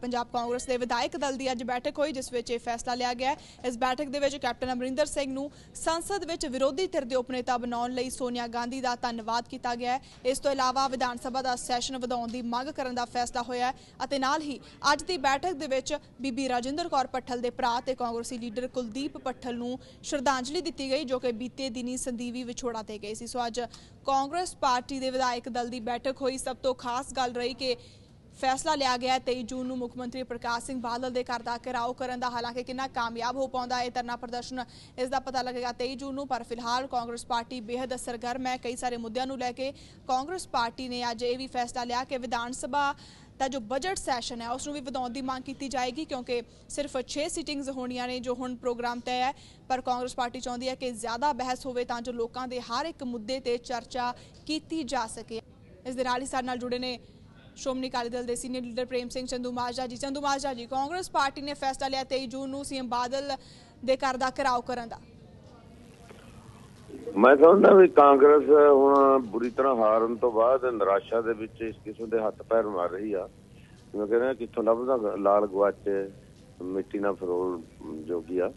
ਪੰਜਾਬ ਕਾਂਗਰਸ ਦੇ ਵਿਧਾਇਕ ਦਲ ਦੀ ਅੱਜ ਬੈਠਕ ਹੋਈ, ਜਿਸ ਵਿੱਚ ਇਹ ਫੈਸਲਾ ਲਿਆ ਗਿਆ ਇਸ ਬੈਠਕ ਦੇ ਵਿੱਚ ਕੈਪਟਨ ਅਮਰਿੰਦਰ ਸਿੰਘ ਨੂੰ ਸੰਸਦ ਵਿੱਚ ਵਿਰੋਧੀ ਧਿਰ ਦੇ ਉਪਨੇਤਾ ਬਣਾਉਣ ਲਈ ਸੋਨੀਆ ਗਾਂਧੀ ਦਾ ਧੰਨਵਾਦ ਕੀਤਾ ਗਿਆ ਇਸ ਤੋਂ ਇਲਾਵਾ ਵਿਧਾਨ ਸਭਾ ਦਾ ਸੈਸ਼ਨ ਵਧਾਉਣ ਦੀ ਮੰਗ ਕਰਨ ਦਾ ਫੈਸਲਾ ਹੋਇਆ ਅਤੇ ਨਾਲ ਹੀ ਅੱਜ ਦੀ ਬੈਠਕ ਦੇ ਵਿੱਚ ਬੀਬੀ ਰਾਜਿੰਦਰ ਕੌਰ ਪੱਠਲ ਦੇ ਭਰਾ ਤੇ ਕਾਂਗਰਸੀ ਲੀਡਰ ਕੁਲਦੀਪ ਪੱਠਲ ਨੂੰ ਸ਼ਰਧਾਂਜਲੀ ਦਿੱਤੀ ਗਈ, ਜੋ ਕਿ ਬੀਤੇ ਦਿਨੀ ਸੰਦੀਵੀ ਵਿਛੋੜਾ ਤੇ ਗਏ ਸੀ। ਸੋ ਅੱਜ ਕਾਂਗਰਸ ਪਾਰਟੀ ਦੇ ਵਿਧਾਇਕ ਦਲ ਦੀ ਬੈਠਕ ਹੋਈ। ਸਭ ਤੋਂ ਖਾਸ ਗੱਲ ਰਹੀ ਕਿ ਫੈਸਲਾ ਲਿਆ ਗਿਆ ਹੈ 23 ਜੂਨ ਨੂੰ ਮੁੱਖ ਮੰਤਰੀ ਪ੍ਰਕਾਸ਼ ਸਿੰਘ ਬਾਦਲ ਦੇ ਘਰ ਦਾ ਘਿਰਾਓ ਕਰਨ ਦਾ, ਹਾਲਾਂਕਿ ਕਿੰਨਾ ਕਾਮਯਾਬ ਹੋ ਪਾਉਂਦਾ ਇਹ ਧਰਨਾ ਪ੍ਰਦਰਸ਼ਨ, ਇਸ ਦਾ ਪਤਾ ਲੱਗੇਗਾ 23 ਜੂਨ ਨੂੰ, ਪਰ ਫਿਲਹਾਲ ਕਾਂਗਰਸ ਪਾਰਟੀ ਬੇहद ਸਰਗਰਮ ਹੈ। ਕਈ ਸਾਰੇ ਮੁੱਦਿਆਂ ਨੂੰ ਲੈ ਕੇ ਕਾਂਗਰਸ ਪਾਰਟੀ ਨੇ ਅੱਜ ਇਹ ਵੀ ਫੈਸਲਾ ਲਿਆ ਕਿ ਵਿਧਾਨ ਸਭਾ ਦਾ ਜੋ ਬਜਟ ਸੈਸ਼ਨ ਹੈ, ਉਸ ਨੂੰ ਵੀ ਵਧਾਉਣ ਦੀ ਮੰਗ ਕੀਤੀ ਜਾਏਗੀ, ਕਿਉਂਕਿ ਸਿਰਫ 6 ਸਿਟਿੰਗਸ ਹੋਣੀਆਂ ਨੇ ਜੋ ਹੁਣ ਪ੍ਰੋਗਰਾਮ ਤੈਅ ਹੈ। ਪਰ ਕਾਂਗਰਸ ਪਾਰਟੀ ਚਾਹੁੰਦੀ ਹੈ ਕਿ ਜ਼ਿਆਦਾ ਬਹਿਸ ਹੋਵੇ ਤਾਂ ਜੋ ਲੋਕਾਂ ਦੇ ਹਰ ਇੱਕ ਮੁੱਦੇ ਤੇ ਚਰਚਾ ਕੀਤੀ ਜਾ ਸਕੇ। ਇਸ ਦੇ ਨਾਲ ਹੀ ਸਾਡੇ ਨਾਲ ਜੁੜੇ ਨੇ ਸ਼੍ਰੋਮਣੀ ਅਕਾਲੀ ਦਲ ਦੇ ਸੀਨੀਅਰ ਲੀਡਰ ਪ੍ਰੇਮ ਸਿੰਘ ਚੰਦੂ ਜੀ। ਚੰਦੂ ਜੀ, ਕਾਂਗਰਸ ਪਾਰਟੀ ਨੇ ਫੈਸਲਾ ਲਿਆ 23 ਜੂਨ ਨੂੰ ਸੀਐਮ ਬਾਦਲ ਦੇ ਘਰ ਦਾ ਘਿਰਾਓ ਕਰਨ ਦਾ। ਮੈਂ ਸਮਝਦਾ ਵੀ ਕਾਂਗਰਸ ਹੁਣ ਬੁਰੀ ਤਰ੍ਹਾਂ ਹਾਰਨ ਤੋਂ ਬਾਅਦ ਨਿਰਾਸ਼ਾ ਦੇ ਵਿੱਚ ਇਸ ਕਿਸਮ ਦੇ ਹੱਥ ਪੈਰ ਮਾਰ ਰਹੀ ਆ। ਮੈਂ ਕਹਿੰਦਾ ਕਿੱਥੋਂ ਲੱਭਦਾ ਲਾਲ ਗਵਾਚੇ ਮਿੱਟੀ ਨਾਲ ਫਰੋਲ ਜੋਗੀ ਆ।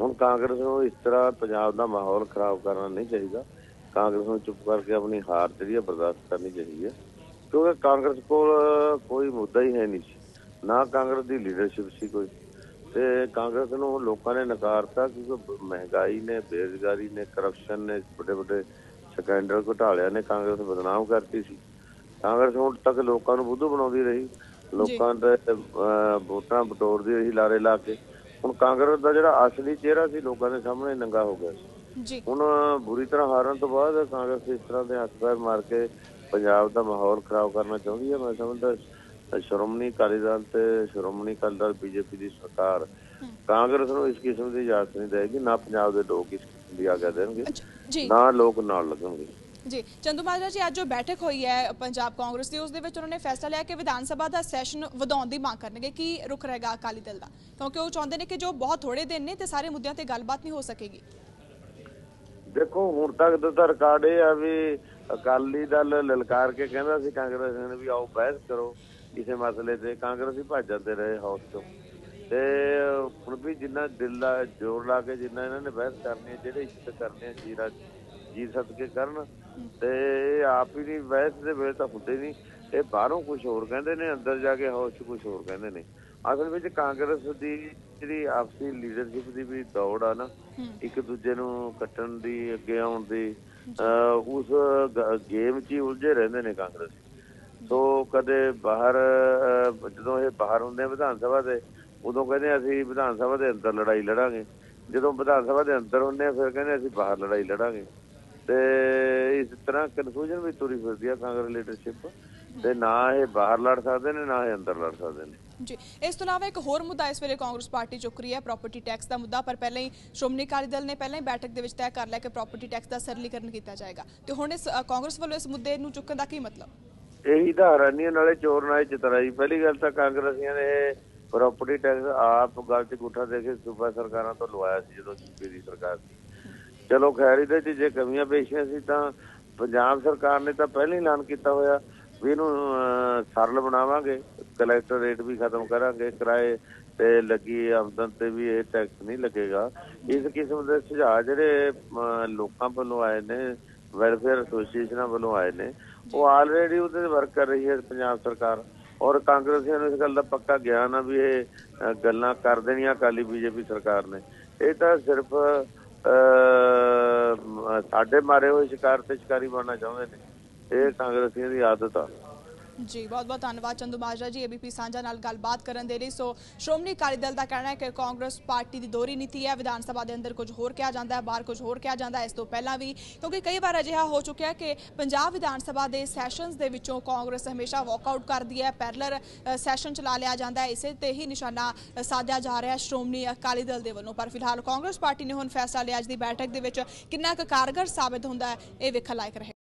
ਹੁਣ ਕਾਂਗਰਸ ਨੂੰ ਇਸ ਤਰ੍ਹਾਂ ਪੰਜਾਬ ਦਾ ਮਾਹੌਲ ਖਰਾਬ ਕਰਨਾ ਨਹੀਂ ਚਾਹੀਦਾ। ਕਾਂਗਰਸ ਨੂੰ ਚੁੱਪ ਕਰਕੇ ਆਪਣੀ ਹਾਰ ਜਿਹੜੀ ਆ ਬਰਦਾਸ਼ਤ ਕਰਨੀ ਚਾਹੀਦੀ ਹੈ ਕਿਉਂਕਿ ਕਾਂਗਰਸ ਕੋਲ ਕੋਈ ਮੁੱਦਾ ਹੀ ਹੈ ਨਹੀਂ ਸੀ। ਨਾ ਕਾਂਗਰਸ ਦੀ ਲੀਡਰਸ਼ਿਪ ਸੀ ਕੋਈ। ਤੇ ਕਾਂਗਰਸ ਨੂੰ ਲੋਕਾਂ ਨੇ ਨਕਾਰਤਾ ਕਿਉਂਕਿ ਮਹਿੰਗਾਈ ਨੇ ਬੇਰੁਜ਼ਗਾਰੀ ਨੇ ਕਰਪਸ਼ਨ ਨੇ ਵੱਡੇ ਵੱਡੇ ਸਕੈਂਡਲ ਘੁਟਾਲਿਆਂ ਨੇ ਕਾਂਗਰਸ ਬਦਨਾਮ ਕਰਤੀ ਸੀ। ਕਾਂਗਰਸ ਹੁਣ ਤੱਕ ਲੋਕਾਂ ਨੂੰ ਬੁੱਧੂ ਬਣਾਉਂਦੀ ਰਹੀ। ਲੋਕਾਂ ਦੇ ਵੋਟਾਂ ਬਟੋਰਦੀ ਰਹੀ ਲਾਰੇ ਲਾ ਕੇ। ਹੁਣ ਕਾਂਗਰਸ ਦਾ ਜਿਹੜਾ ਅਸਲੀ ਚਿਹਰਾ ਸੀ ਲੋਕਾਂ ਦੇ ਸਾਹਮਣੇ ਨੰਗਾ ਹੋ ਗਿਆ ਸੀ। ਜੀ। ਹੁਣ ਬੁਰੀ ਤਰ੍ਹਾਂ ਹਾਰਨ ਤੋਂ ਬਾਅਦ ਕਾਂਗਰਸ ਇਸ ਤਰ੍ਹਾਂ ਦੇ ਹੱਥ ਪੈਰ ਮਾਰ ਕੇ ਪੰਜਾਬ ਦਾ ਮਾਹੌਲ ਖਰਾਬ ਕਰਨਾ ਚਾਹੁੰਦੀ ਹੈ ਮੈਂ ਸਮਝਦਾ ਸ਼੍ਰੋਮਣੀ ਅਕਾਲੀ ਦਲ ਤੇ ਸ਼੍ਰੋਮਣੀ ਅਕਾਲੀ ਦਲ ਬੀਜੇਪੀ ਦੀ ਸਰਕਾਰ ਕਾਂਗਰਸ ਨੂੰ ਇਸ ਕਿਸਮ ਦੀ ਇਜਾਜ਼ਤ ਨਹੀਂ ਦੇਗੀ ਨਾ ਪੰਜਾਬ ਦੇ ਲੋਕ ਇਸ ਕਿਸਮ ਦੀ ਆਗਿਆ ਦੇਣਗੇ ਨਾ ਲੋਕ ਨਾਲ ਲੱਗਣਗੇ। ਜੀ ਚੰਦੂ ਮਾਜਰਾ ਜੀ ਅੱਜ ਜੋ ਬੈਠਕ ਹੋਈ ਹੈ ਪੰਜਾਬ ਕਾਂਗਰਸ ਦੀ ਉਸ ਦੇ ਵਿੱਚ ਉਹਨਾਂ ਨੇ ਫੈਸਲਾ ਲਿਆ ਕਿ ਵਿਧਾਨ ਸਭਾ ਦਾ ਸੈਸ਼ਨ ਵਧਾਉਣ ਦੀ ਮੰਗ ਕਰਨਗੇ ਕੀ ਰੁਖ ਰਹੇਗਾ ਅਕਾਲੀ ਦਲ ਦਾ? ਕਿਉਂਕਿ ਉਹ ਚਾਹੁੰਦੇ ਨੇ ਕਿ ਜੋ ਬਹੁਤ ਥੋੜੇ ਦਿਨ ਨੇ ਤੇ ਸਾਰੇ ਮੁੱਦਿਆਂ ਤੇ ਗੱਲਬਾਤ ਨਹੀਂ ਹੋ ਸਕੇਗੀ। ਦੇਖੋ ਹੁਣ ਤੱਕ ਦਾ ਰਿਕਾਰਡ ਇਹ ਆ ਵੀ ਅਕਾਲੀ ਦਲ ਲਲਕਾਰ ਕੇ ਕਹਿੰਦਾ ਸੀ ਕਾਂਗਰਸ ਨੇ ਵੀ ਆਓ ਬਹਿਸ ਕਰੋ ਕਿਸੇ ਮਸਲੇ ਤੇ। ਕਾਂਗਰਸ ਹੀ ਭੱਜ ਜਾਂਦੇ ਰਹੇ ਹਾਊਸ ਤੋਂ ਤੇ ਹੁਣ ਵੀ ਜਿੰਨਾ ਦਿਲ ਦਾ ਜ਼ੋਰ ਲਾ ਕੇ ਜਿੰਨਾ ਇਹਨਾਂ ਨੇ ਬਹਿਸ ਕਰਨੀ ਹੈ ਜਿਹੜੇ ਇੱਜ਼ਤ ਕਰਨੇ ਆ ਜੀਰਾ ਜੀ ਸਦਕੇ ਕਰਨ। ਤੇ ਆਪ ਹੀ ਨਹੀਂ ਬਹਿਸ ਦੇ ਵੇਲੇ ਤਾਂ ਹੁੰਦੇ ਨਹੀਂ। ਇਹ ਬਾਹਰੋਂ ਕੁਝ ਹੋਰ ਕਹਿੰਦੇ ਨੇ ਅੰਦਰ ਜਾ ਕੇ ਹਾਊਸ 'ਚ ਕੁਝ ਹੋਰ ਕਹਿੰਦੇ ਨੇ। ਅਸਲ ਵਿੱਚ ਕਾਂਗਰਸ ਦੀ ਜਿਹੜੀ ਆਪਸੀ ਲੀਡਰਸ਼ਿਪ ਦੀ ਵੀ ਦੌੜ ਆ ਨਾ ਇੱਕ ਦੂਜੇ ਨੂੰ ਕੱਟਣ ਦੀ ਅੱਗੇ ਆਉਣ ਦੀ ਉਸ ਗੇਮ 'ਚ ਹੀ ਉਲਝੇ ਰਹਿੰਦੇ ਨੇ ਕਾਂਗਰਸ। ਸੋ ਕਦੇ ਬਾਹਰ ਜਦੋਂ ਇਹ ਬਾਹਰ ਹੁੰਦੇ ਵਿਧਾਨ ਸਭਾ ਦੇ, ਉਦੋਂ ਕਹਿੰਦੇ ਅਸੀਂ ਵਿਧਾਨ ਸਭਾ ਦੇ ਅੰਦਰ ਲੜਾਈ ਲੜਾਂਗੇ। ਜਦੋਂ ਵਿਧਾਨ ਸਭਾ ਦੇ ਅੰਦਰ ਹੁੰਦੇ ਆ, ਫਿਰ ਕਹਿੰਦੇ ਅਸੀਂ ਬਾਹਰ ਲੜਾਈ ਲੜਾਂਗੇ। ਤੇ ਇਸ ਤਰ੍ਹਾਂ ਕਨਫਿਊਜ਼ਨ ਵੀ ਤੁਰੀ ਫਿਰਦੀ ਆ ਕਾਂਗਰਸ ਲੀਡਰਸ਼ਿਪ ਤੇ ਨਾ ਇਹ ਬਾਹਰ ਲੜ ਸਕਦੇ ਨੇ, ਨਾ ਇਹ ਅੰਦਰ ਲੜ ਸਕਦੇ ਨੇ। ਜੀ, ਇਸ ਤੋਂ ਇਲਾਵਾ ਇੱਕ ਹੋਰ ਮੁੱਦਾ ਇਸ ਵੇਲੇ ਕਾਂਗਰਸ ਪਾਰਟੀ ਚੁੱਕ ਰਹੀ ਹੈ ਪ੍ਰਾਪਰਟੀ ਟੈਕਸ ਦਾ ਮੁੱਦਾ, ਪਰ ਪਹਿਲਾਂ ਹੀ ਸ਼੍ਰੋਮਣੀ ਅਕਾਲੀ ਦਲ ਨੇ ਪਹਿਲਾਂ ਹੀ ਬੈਠਕ ਦੇ ਵਿੱਚ ਤੈਅ ਕਰ ਲਿਆ ਕਿ ਪ੍ਰਾਪਰਟੀ ਟੈਕਸ ਦਾ ਸਰਲੀਕਰਨ ਕੀਤਾ ਜਾਏਗਾ। ਤੇ ਹੁਣ ਇਸ ਕਾਂਗਰਸ ਵੱਲੋਂ ਇਸ ਮੁੱਦੇ ਨੂੰ ਚੁੱਕਣ ਦਾ ਕੀ ਮਤਲਬ? ਇਹੀ ਤਾਂ ਹੈਰਾਨੀ ਨਾਲੇ ਚੋਰ ਨਾਲੇ ਚਤਰਾਈ ਪਹਿਲੀ ਗੱਲ ਤਾਂ ਕਾਂਗਰਸੀਆਂ ਨੇ ਪ੍ਰਾਪਰਟੀ ਟੈਕਸ ਆਪ ਗੱਲ 'ਚ ਗੁੱਠਾ ਦੇ ਕੇ ਸੂਬਾ ਸਰਕਾਰਾਂ ਤੋਂ ਲਵਾਇਆ ਸੀ, ਜਦੋਂ ਯੂਪੀ ਦੀ ਸਰਕਾਰ ਸੀ। ਚਲੋ ਖੈਰ, ਇਹਦੇ 'ਚ ਜੇ ਕਮੀਆਂ ਪੇਸ਼ੀਆਂ ਸੀ ਤਾਂ ਪੰਜਾਬ ਸਰਕਾਰ ਨੇ ਤਾਂ ਪਹਿਲਾਂ ਹੀ ਐਲਾਨ ਕੀਤਾ ਹੋਇਆ ਵੀ ਇਹਨੂੰ ਸਰਲ ਬਣਾਵਾਂਗੇ। ਕਲੈਕਟਰ ਰੇਟ ਵੀ ਖਤਮ ਕਰਾਂਗੇ ਕਿਰਾਏ ਤੇ ਲੱਗੀ ਆਮਦਨ ਤੇ ਵੀ ਇਹ ਟੈਕਸ ਨਹੀਂ ਲੱਗੇਗਾ। ਇਸ ਕਿਸਮ ਦੇ ਸੁਝਾਅ ਜਿਹੜੇ ਲੋਕਾਂ ਵੱਲੋਂ ਆਏ ਨੇ ਵੈਲਫੇਅਰ ਐਸੋਸੀਏਸ਼ਨਾਂ ਵੱਲੋਂ ਆਏ ਨੇ ਉਹ ਆਲਰੇਡੀ ਉਹਦੇ ਵਰਕ ਕਰ ਰਹੀ ਹੈ ਪੰਜਾਬ ਸਰਕਾਰ। ਔਰ ਕਾਂਗਰਸੀਆਂ ਨੂੰ ਇਸ ਗੱਲ ਦਾ ਪੱਕਾ ਗਿਆਨ ਆ ਵੀ ਇਹ ਗੱਲਾਂ ਕਰ ਦੇਣੀਆਂ ਅਕਾਲੀ ਬੀਜੇਪੀ ਸਰਕਾਰ ਨੇ। ਇਹ ਤਾਂ ਸਿਰਫ ਅ, ਸਾਡੇ ਮਾਰੇ ਹੋਏ ਸ਼ਿਕਾਰ ਤੇ ਸ਼ਿਕਾਰੀ ਬਣਨਾ ਚਾਹੁੰਦੇ ਨੇ। ਇਹ ਕਾਂਗਰਸੀਆਂ ਦੀ ਆਦਤ ਆ। ਜੀ, ਬਹੁਤ ਬਹੁਤ ਧੰਨਵਾਦ ਚੰਦੂ ਮਾਜਰਾ ਜੀ ਏਬੀਪੀ ਸਾਂਝਾ ਨਾਲ ਗੱਲਬਾਤ ਕਰਨ ਦੇ ਲਈ। ਸੋ ਸ਼੍ਰੋਮਣੀ ਅਕਾਲੀ ਦਲ ਦਾ ਕਹਿਣਾ ਹੈ ਕਿ ਕਾਂਗਰਸ ਪਾਰਟੀ ਦੀ ਦੋਹਰੀ ਨੀਤੀ ਹੈ, ਵਿਧਾਨ ਸਭਾ ਦੇ ਅੰਦਰ ਕੁਝ ਹੋਰ ਕਿਹਾ ਜਾਂਦਾ ਹੈ, ਬਾਹਰ ਕੁਝ ਹੋਰ ਕਿਹਾ ਜਾਂਦਾ ਹੈ, ਇਸ ਤੋਂ ਪਹਿਲਾਂ ਵੀ। ਕਿਉਂਕਿ ਕਈ ਵਾਰ ਅਜਿਹਾ ਹੋ ਚੁੱਕਿਆ ਕਿ ਪੰਜਾਬ ਵਿਧਾਨ ਸਭਾ ਦੇ ਸੈਸ਼ਨਸ ਦੇ ਵਿੱਚੋਂ ਕਾਂਗਰਸ ਹਮੇਸ਼ਾ ਵਾਕਆਊਟ ਕਰਦੀ ਹੈ ਪੈਰਲਰ ਸੈਸ਼ਨ ਚਲਾ ਲਿਆ ਜਾਂਦਾ ਹੈ, ਇਸੇ ਤੇ ਹੀ ਨਿਸ਼ਾਨਾ ਸਾਧਿਆ ਜਾ ਰਿਹਾ ਹੈ ਸ਼੍ਰੋਮਣੀ ਅਕਾਲੀ ਦਲ ਦੇ ਵੱਲੋਂ। ਪਰ ਫਿਲਹਾਲ ਕਾਂਗਰਸ ਪਾਰਟੀ ਨੇ ਹੁਣ ਫੈਸਲਾ ਲਿਆ, ਅੱਜ ਦੀ ਬੈਠਕ ਦੇ ਵਿੱਚ ਕਿੰਨਾ ਕੁ ਕਾਰਗਰ ਸਾਬਿਤ ਹੁੰਦਾ ਹੈ, ਇਹ ਵੇਖਣ ਲਾਇਕ ਰਹੇ।